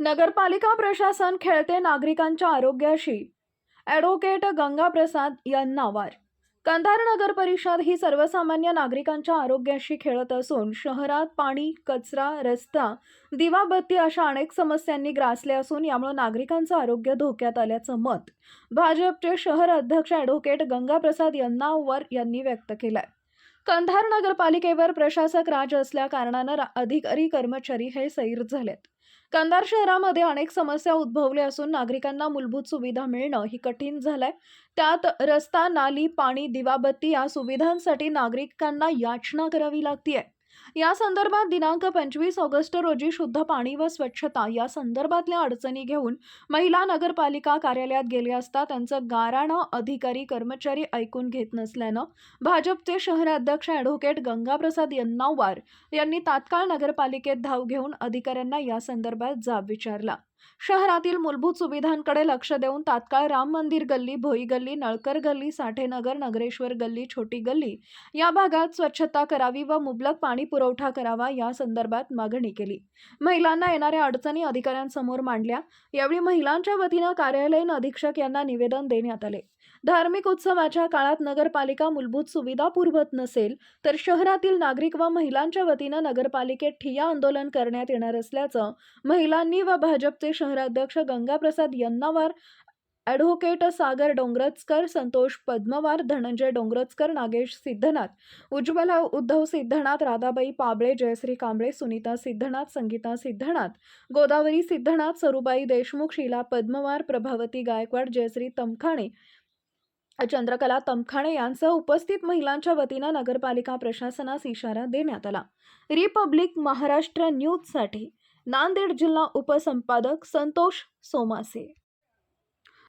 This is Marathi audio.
नगरपालिका प्रशासन खेळते नागरिकांच्या आरोग्याशी. ॲडव्होकेट गंगाप्रसाद यांना वार. कंधार नगर परिषद ही सर्वसामान्य नागरिकांच्या आरोग्याशी खेळत असून शहरात पाणी कचरा रस्ता दिवाबत्ती अशा अनेक समस्यांनी ग्रासले असून यामुळे नागरिकांचं आरोग्य धोक्यात आल्याचं मत भाजपचे शहर अध्यक्ष ॲडव्होकेट गंगाप्रसाद यन्नावर यांनी व्यक्त केलंय. कंधार नगरपालिकेवर प्रशासक राज असल्या कारणानं अधिकारी कर्मचारी हे सैर झालेत. कंधार शहरामध्ये अनेक समस्या उद्भवल्या असून नागरिकांना मूलभूत सुविधा मिळणं ही कठीण झालंय. त्यात रस्ता नाली पाणी दिवाबत्ती या सुविधांसाठी नागरिकांना याचना करावी लागतीये. या संदर्भात दिनांक पंचवीस ऑगस्ट रोजी शुद्ध पाणी व स्वच्छता या संदर्भातल्या अडचणी घेऊन महिला नगरपालिका कार्यालयात गेले असता त्यांचं गाराणं अधिकारी कर्मचारी ऐकून घेत नसल्यानं भाजपचे शहराध्यक्ष ॲडव्होकेट गंगाप्रसाद यन्नावार यांनी तात्काळ नगरपालिकेत धाव घेऊन अधिकाऱ्यांना या संदर्भात जाब विचारला. शहरातील मूलभूत सुविधांकडे लक्ष देऊन तात्काळ राम मंदिर गल्ली भोई गल्ली नळकर गल्ली साठेनगर नगरेश्वर गल्ली छोटी गल्ली या भागात स्वच्छता करावी व मुबलक पाणी पुरवठा करावा या संदर्भात मागणी केली. महिलांना येणाऱ्या अडचणी अधिकाऱ्यांसमोर मांडल्या. यावेळी महिलांच्या वतीनं कार्यालयीन अधीक्षक यांना निवेदन देण्यात आले. धार्मिक उत्सवाच्या काळात नगरपालिका मूलभूत सुविधा पुरवत नसेल तर शहरातील नागरिक व महिलांच्या वतीनं नगरपालिकेत ठिय्या आंदोलन करण्यात येणार असल्याचं महिलांनी व भाजपचे शहराध्यक्ष गंगाप्रसाद यन्नावार ॲडव्होकेट सागर डोंगरचकर संतोष पद्मवार धनंजय डोंगरचकर नागेश सिद्धनाथ उज्ज्वला उद्धव सिद्धनाथ राधाबाई पाबळे जयश्री कांबळे सुनीता सिद्धनाथ संगीता सिद्धनाथ गोदावरी सिद्धनाथ सरुबाई देशमुख शीला पद्मवार प्रभावती गायकवाड जयश्री तमखाणे चंद्रकला तमखाणे यांसह उपस्थित महिलांच्या वतीनं नगरपालिका प्रशासनास इशारा देण्यात आला. रिपब्लिक महाराष्ट्र न्यूजसाठी नांदेड जिल्हा उपसंपादक संतोष सोमासे.